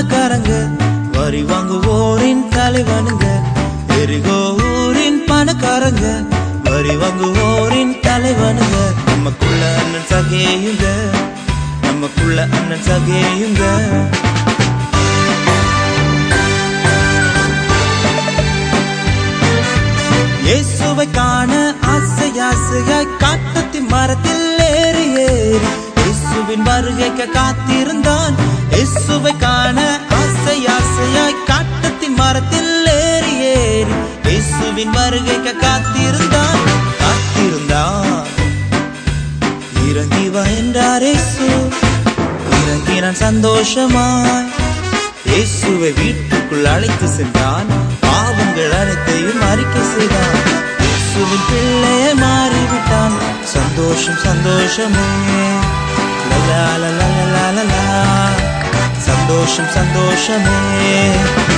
பணக்காரங்க வரி வாங்குவோரின் தலைவனுங்க. எரிகோ ஊரின் பணக்காரங்க வரி வாங்குவோரின் தலைவனுங்க. நமக்குள்ள அண்ணன் சகேயுங்க நமக்குள்ள அண்ணன் சகேயுங்க. இயேசுவை காண ஆசை ஆசையாய் காட்டத்தி மரத்தில் ஏறி ஏறி இயேசுவின் வருகைக்கு காத்திருந்தான். இயேசுவின் வருகைக்கு காத்திருந்தான். காத்திருந்தான். இறங்கி வா என்றார் இயேசு. இறங்கினான் சந்தோஷமாய். இயேசுவை வீட்டுக்குள் அழைத்து சென்றான். பாவங்கள் அனைத்தையும் அறிக்கை செய்தான். இயேசுவின் பிள்ளைய மாறிவிட்டான். சந்தோஷம் சந்தோஷமே. லலா லலா லலா லலா சந்தோஷம் சந்தோஷமே.